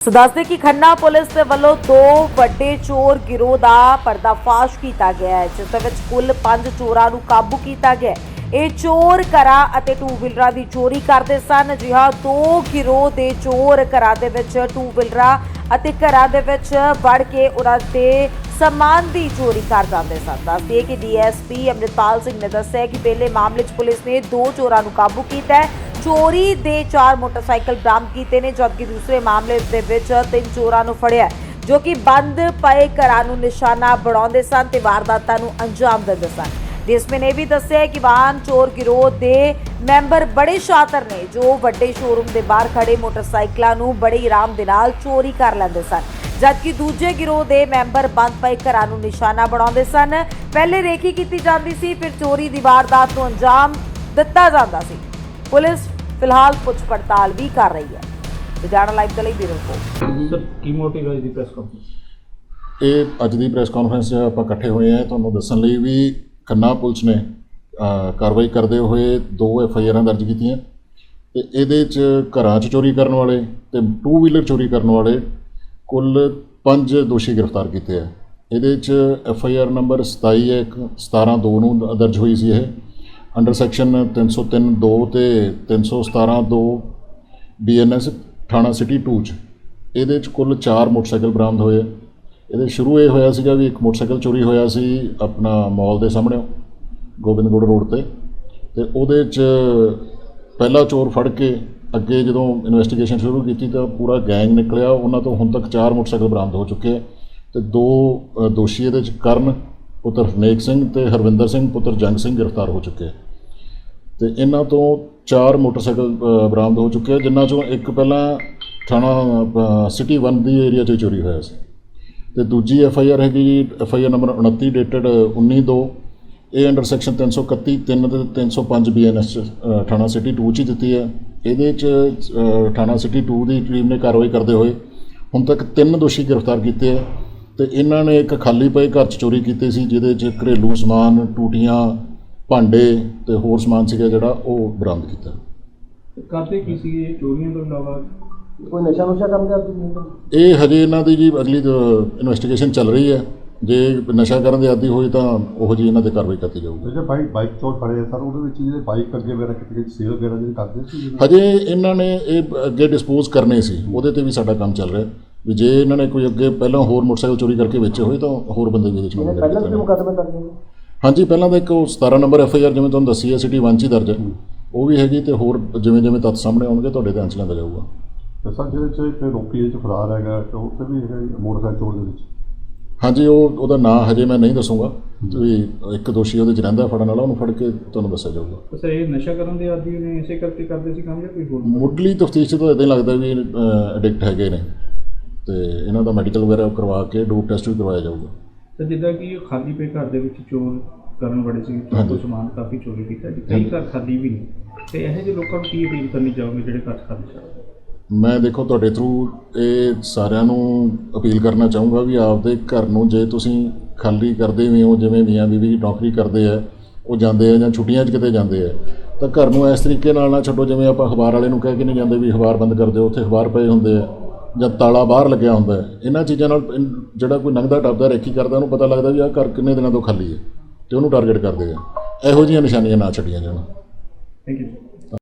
ਸੋ ਦੱਸਦੇ ਕਿ ਖੰਨਾ ਪੁਲਿਸ ਦੇ ਵੱਲੋਂ ਦੋ ਵੱਡੇ ਚੋਰ ਗਿਰੋਹ ਦਾ ਪਰਦਾਫਾਸ਼ ਕੀਤਾ ਗਿਆ ਹੈ, ਜਿਸ ਦੇ ਵਿੱਚ ਕੁੱਲ 5 ਚੋਰਾਂ ਨੂੰ ਕਾਬੂ ਕੀਤਾ ਗਿਆ ਹੈ। ਇਹ ਚੋਰ ਘਰਾਂ ਅਤੇ ਟੂ ਵੀਲਰਾਂ ਦੀ ਚੋਰੀ ਕਰਦੇ ਸਨ। ਜੀ ਹਾਂ ਦੋ ਗਿਰੋਹ ਦੇ ਚੋਰ ਘਰਾਂ ਦੇ ਵਿੱਚ ਟੂ ਵੀਲਰਾਂ ਅਤੇ ਘਰਾਂ ਦੇ ਵਿੱਚ ਵੜ ਕੇ ਉਹਨਾਂ ਦੇ ਸਮਾਨ ਦੀ ਚੋਰੀ ਕਰ ਜਾਂਦੇ ਸਨ। ਦੱਸਦੇ ਕਿ ਡੀਐਸਪੀ ਅਮਰਿਤਪਾਲ ਸਿੰਘ ਨੇ ਦੱਸਿਆ ਕਿ ਪਹਿਲੇ ਮਾਮਲੇ 'ਚ ਪੁਲਿਸ ਨੇ ਦੋ ਚੋਰਾਂ ਨੂੰ ਕਾਬੂ ਕੀਤਾ ਹੈ। ਚੋਰੀ ਦੇ ਚਾਰ ਮੋਟਰਸਾਈਕਲ ਬਰਾਮਦ ਕੀਤੇ ਨੇ, ਜਦਕਿ ਦੂਸਰੇ ਮਾਮਲੇ ਦੇ ਵਿੱਚ ਤਿੰਨ ਚੋਰਾਂ ਨੂੰ ਫੜਿਆ ਜੋ ਕਿ ਬੰਦ ਪਏ ਘਰਾਂ ਨੂੰ ਨਿਸ਼ਾਨਾ ਬਣਾਉਂਦੇ ਸਨ ਤੇ ਵਾਰਦਾਤਾਂ ਨੂੰ ਅੰਜਾਮ ਦਿੰਦੇ ਸਨ। ਡੀਐਸਪੀ ਨੇ ਇਹ ਵੀ ਦੱਸਿਆ ਕਿ ਵਾਹਨ ਚੋਰ ਗਿਰੋਹ ਦੇ ਮੈਂਬਰ ਬੜੇ ਸ਼ਾਤਰ ਨੇ, ਜੋ ਵੱਡੇ ਸ਼ੋਰੂਮ ਦੇ ਬਾਹਰ ਖੜੇ ਮੋਟਰਸਾਈਕਲਾਂ ਨੂੰ ਬੜੇ ਆਰਾਮ ਦੇ ਨਾਲ ਚੋਰੀ ਕਰ ਲੈਂਦੇ ਸਨ। ਜਦਕਿ ਦੂਜੇ ਗਿਰੋਹ ਦੇ ਮੈਂਬਰ ਬੰਦ ਪਏ ਘਰਾਂ ਨੂੰ ਨਿਸ਼ਾਨਾ ਬਣਾਉਂਦੇ ਸਨ, ਪਹਿਲੇ ਰੇਖੀ ਕੀਤੀ ਜਾਂਦੀ ਸੀ, ਫਿਰ ਚੋਰੀ ਦੀ ਵਾਰਦਾਤ ਨੂੰ ਅੰਜਾਮ ਦਿੱਤਾ ਜਾਂਦਾ ਸੀ। ਪੁਲਿਸ ਫਿਲਹਾਲ ਪੁੱਛ ਪੜਤਾਲ ਵੀ ਕਰ ਰਹੀ ਹੈ। ਲੁਧਿਆਣਾ ਲਾਈਵ ਦੇ ਲਈ ਬਿਊਰੋ ਰਿਪੋਰਟ। ਸਰ ਕੀ ਮੋਟਿਵ ਹੈ ਦੀ ਪ੍ਰੈਸ ਕਾਨਫਰੰਸ ਇਹ ਅੱਜ ਦੀ ਪ੍ਰੈਸ ਕਾਨਫਰੰਸ 'ਚ ਆਪਾਂ ਇਕੱਠੇ ਹੋਏ ਆ ਤੁਹਾਨੂੰ ਦੱਸਣ ਲਈ ਵੀ ਖੰਨਾ ਪੁਲਿਸ ਨੇ ਕਾਰਵਾਈ ਕਰਦੇ ਹੋਏ ਦੋ ਐਫ ਆਈ ਆਰਾਂ ਦਰਜ ਕੀਤੀਆਂ। ਤੇ ਇਹਦੇ 'ਚ ਘਰਾਂ 'ਚ ਚੋਰੀ ਕਰਨ ਵਾਲੇ ਤੇ ਟੂ ਵੀਲਰ ਚੋਰੀ ਕਰਨ ਵਾਲੇ ਕੁੱਲ ਪੰਜ ਦੋਸ਼ੀ ਗ੍ਰਿਫਤਾਰ ਕੀਤੇ ਆ। ਇਹਦੇ 'ਚ ਐਫ ਆਈ ਆਰ ਨੰਬਰ 27 ਹੈ ਇੱਕ 17 2 ਨੂੰ ਦਰਜ ਹੋਈ ਸੀ ਇਹ। ਅੰਡਰ ਸੈਕਸ਼ਨ 303 2 ਤੇ 317 2 ਬੀਐਨਐਸ ਥਾਣਾ ਸਿਟੀ 2 ਚ। ਇਹਦੇ ਚ ਕੁੱਲ 4 ਮੋਟਰਸਾਈਕਲ ਬਰਾਮਦ ਹੋਏ। ਇਹਦੇ ਸ਼ੁਰੂ ਇਹ ਹੋਇਆ ਸੀਗਾ ਵੀ ਇੱਕ ਮੋਟਰਸਾਈਕਲ ਚੋਰੀ ਹੋਇਆ ਸੀ ਆਪਣਾ ਮਾਲ ਦੇ ਸਾਹਮਣੇ ਗੋਬਿੰਦਗੜ੍ਹ ਰੋਡ ਤੇ। ਤੇ ਉਹਦੇ ਚ ਪਹਿਲਾ ਚੋਰ ਫੜ ਕੇ ਅੱਗੇ ਜਦੋਂ ਇਨਵੈਸਟੀਗੇਸ਼ਨ ਸ਼ੁਰੂ ਕੀਤੀ ਤਾਂ ਪੂਰਾ ਗੈਂਗ ਨਿਕਲਿਆ। ਉਹਨਾਂ ਤੋਂ ਹੁਣ ਤੱਕ 4 ਮੋਟਰਸਾਈਕਲ ਬਰਾਮਦ ਹੋ ਚੁੱਕੇ। ਆ ਤੇ ਦੋ ਦੋਸ਼ੀ ਇਹਦੇ ਚ ਕਰਨ ਪੁੱਤਰ ਹਰਨੇਕ ਸਿੰਘ ਤੇ ਹਰਵਿੰਦਰ ਸਿੰਘ, ਪੁੱਤਰ ਜੰਗ ਸਿੰਘ ਗ੍ਰਿਫਤਾਰ ਹੋ ਚੁੱਕੇ ਆ। ਤੇ ਇਹਨਾਂ ਤੋਂ ਚਾਰ ਮੋਟਰਸਾਈਕਲ ਬਰਾਮਦ ਹੋ ਚੁੱਕੇ ਆ, ਜਿਨ੍ਹਾਂ ਚੋਂ ਇੱਕ ਪਹਿਲਾਂ ਥਾਣਾ ਸਿਟੀ 1 ਦੀ ਏਰੀਆ 'ਚ ਚੋਰੀ ਹੋਇਆ ਸੀ। ਤੇ ਦੂਜੀ ਐਫ ਆਈ ਆਰ ਹੈਗੀ F I R number 29 dated 19/2 ਇਹ ਅੰਡਰ ਸੈਕਸ਼ਨ 331 3 ਤੇ 305 ਬੀਐਨਐਸ ਥਾਣਾ ਸਿਟੀ 2 ਚ ਹੀ ਦਿੱਤੀ ਹੈ ਇਹਦੇ ਚ ਥਾਣਾ ਸਿਟੀ 2 ਦੀ ਟੀਮ ਨੇ ਕਾਰਵਾਈ ਕਰਦੇ ਹੋਏ ਹੁਣ ਤੱਕ ਤਿੰਨ ਦੋਸ਼ੀ ਗ੍ਰਿਫਤਾਰ ਕੀਤੇ ਹੈ ਤੇ ਇਹਨਾਂ ਨੇ ਇੱਕ ਖਾਲੀ ਪਏ ਘਰ ਚ ਚੋਰੀ ਕੀਤੀ ਸੀ ਜਿਹਦੇ ਚ ਘਰੇਲੂ ਸਮਾਨ ਟੂਟੀਆਂ ਭਾਂਡੇ ਤੇ ਹੋਰ ਸਮਾਨ ਸੀਗਾ ਜਿਹੜਾ ਉਹ ਬਰਾਮਦ ਕੀਤਾ। ਕਰਦੇ ਕੀ ਸੀ ਇਹ ਚੋਰੀਆਂ ਤੋਂ ਇਲਾਵਾ? ਕੋਈ ਨਸ਼ਾ ਨੁਸ਼ਾ ਕਰਦੇ ਆਪ ਇਹ ਹਜੇ ਇਹਨਾਂ ਦੀ ਜੀ ਅਗਲੀ ਇਨਵੈਸਟੀਗੇਸ਼ਨ ਚੱਲ ਰਹੀ ਹੈ। ਜੇ ਨਸ਼ਾ ਕਰਨ ਦੇ ਆਦੀ ਹੋਏ ਤਾਂ ਉਹ ਜੀ ਇਹਨਾਂ ਤੇ ਕਾਰਵਾਈ ਕੀਤੀ ਜਾਊਗੀ। ਜਿਹੜੇ ਬਾਈਕ ਬਾਈਕ ਚੋਰ ਫੜੇ ਸਰ ਉਹਦੇ ਵਿੱਚ ਜਿਹੜੇ ਬਾਈਕ ਅੱਗੇ ਵਗੈਰਾ ਕਿਤੇ ਕਿਤੇ ਸੇਲ ਵਗੈਰਾ ਜਿਹੜੇ ਕਰਦੇ ਸੀ? ਹਜੇ ਇਹਨਾਂ ਨੇ ਇਹ ਅੱਗੇ ਡਿਸਪੋਜ਼ ਕਰਨੇ ਸੀ ਉਹਦੇ ਤੇ ਵੀ ਸਾਡਾ ਕੰਮ ਚੱਲ ਰਿਹਾ। ਵੀ ਜੇ ਇਹਨਾਂ ਨੇ ਕੋਈ ਅੱਗੇ ਪਹਿਲਾਂ ਹੋਰ ਮੋਟਰਸਾਈਕਲ ਚੋਰੀ ਕਰਕੇ ਵੇਚੇ ਹੋਏ ਤਾਂ ਹੋਰ ਬੰਦੇ ਵੀ ਇਹਦੇ ਚ ਪਹਿਲਾਂ ਵੀ। ਮੁਕੱਦਮੇ ਦਰਜ ਨੇ ਹਾਂਜੀ ਪਹਿਲਾਂ ਤਾਂ ਇੱਕ ਉਹ 17 ਨੰਬਰ ਐਫ ਆਈ ਆਰ ਜਿਵੇਂ ਤੁਹਾਨੂੰ ਦੱਸੀ ਹੈ ਸਿਟੀ 1 ਚ ਹੀ ਦਰਜ ਹੈ। ਉਹ ਵੀ ਹੈਗੀ ਤੇ ਹੋਰ ਜਿਵੇਂ ਜਿਵੇਂ ਤੱਥ ਸਾਹਮਣੇ ਆਉਣਗੇ ਤੁਹਾਡੇ ਧਿਆਨ ਚ ਲਿਆਂਦਾ ਜਾਊਗਾ। ਸਰ ਜਿਹਦੇ ਚ ਇੱਕ ਰੋਪੀ ਚ ਫਰਾਰ ਹੈਗਾ ਤੇ ਉਹ ਤੇ ਵੀ ਹੈਗਾ ਜੀ ਮੋਟਰਸਾਈਕਲ ਚੋਰ ਦੇ ਵਿੱਚ ਹਾਂਜੀ ਉਹ ਉਹਦਾ ਨਾਂ ਹਜੇ ਮੈਂ ਨਹੀਂ ਦੱਸੂਗਾ। ਵੀ ਇੱਕ ਦੋਸ਼ੀ ਉਹਦੇ ਚ ਰਹਿੰਦਾ ਫੜਨ ਵਾਲਾ ਉਹਨੂੰ ਫੜ ਕੇ ਤੁਹਾਨੂੰ ਦੱਸਿਆ ਜਾਊਗਾ। ਸਰ ਇਹ ਨਸ਼ਾ ਕਰਨ ਦੇ ਆਦੀ ਨੇ ਇਸੇ ਕਰਕੇ ਕਰਦੇ ਸੀ ਕੰਮ ਜਾਂ ਕੋਈ ਹੋਰ? ਮੁੱਢਲੀ ਤਫਤੀਸ਼ ਤੋਂ ਇਦਾਂ ਹੀ ਲੱਗਦਾ ਵੀ ਐਡਿਕਟ ਹੈਗੇ ਨੇ। ਤੇ ਇਹਨਾਂ ਦਾ ਮੈਡੀਕਲ ਵਗੈਰਾ ਕਰਵਾ ਕੇ ਡੋਪ ਟੈਸਟ ਵੀ ਕਰਵਾਇਆ ਜਾਊਗਾ। ਤੇ ਜਿੱਦਾਂ ਕਿ ਇਹ ਖਾਲੀ ਪੇ ਘਰ ਦੇ ਵਿੱਚ ਚੋਰ ਕਰਨ ਬੜੇ ਸੀ ਤੋਂ ਸਮਾਨ ਕਾਫੀ ਚੋਰੀ ਕੀਤਾ ਜੀ ਕਈ ਘਰ ਖਾਲੀ ਵੀ ਨਹੀਂ। ਤੇ ਇਹੋ ਜਿਹੇ ਲੋਕਾਂ ਨੂੰ ਕੀ ਅਪੀਲ ਕਰਨੀ ਚਾਹੋਗੇ ਜਿਹੜੇ ਘਰ ਖਾਲੀ ਛੱਡ ਮੈਂ ਦੇਖੋ ਤੁਹਾਡੇ ਥਰੂ ਇਹ ਸਾਰਿਆਂ ਨੂੰ ਅਪੀਲ ਕਰਨਾ ਚਾਹੂੰਗਾ ਵੀ ਆਪਦੇ ਘਰ ਨੂੰ ਜੇ ਤੁਸੀਂ ਖਾਲੀ ਕਰਦੇ ਵੀ ਹੋ ਜਿਵੇਂ ਮੀਆਂ ਬੀਵੀ ਨੌਕਰੀ ਕਰਦੇ ਆ ਉਹ ਜਾਂਦੇ ਆ ਜਾਂ ਛੁੱਟੀਆਂ 'ਚ ਕਿਤੇ ਜਾਂਦੇ ਆ ਤਾਂ ਘਰ ਨੂੰ ਇਸ ਤਰੀਕੇ ਨਾਲ ਨਾ ਛੱਡੋ ਜਿਵੇਂ ਆਪਾਂ ਅਖਬਾਰ ਵਾਲੇ ਨੂੰ ਕਹਿ ਕੇ ਨਹੀਂ ਜਾਂਦੇ ਵੀ ਅਖਬਾਰ ਬੰਦ ਕਰ ਦਿਓ ਉੱਥੇ ਅਖਬਾਰ ਪਏ ਹੁੰਦੇ ਆ। ਜਾਂ ਤਾਲਾ ਬਾਹਰ ਲੱਗਿਆ ਹੁੰਦਾ ਹੈ, ਇਹਨਾਂ ਚੀਜ਼ਾਂ ਨਾਲ ਜਿਹੜਾ ਕੋਈ ਲੰਘਦਾ ਟੱਪਦਾ ਰੇਖੀ ਕਰਦਾ, ਉਹਨੂੰ ਪਤਾ ਲੱਗਦਾ ਵੀ ਆਹ ਘਰ ਕਿੰਨੇ ਦਿਨਾਂ ਤੋਂ ਖਾਲੀ ਹੈ ਤੇ ਉਹਨੂੰ ਟਾਰਗੇਟ ਕਰਦੇ ਆ। ਇਹੋ ਜਿਹੀਆਂ ਨਿਸ਼ਾਨੀਆਂ ਨਾ ਛੱਡੀਆਂ ਜਾਣ। Thank you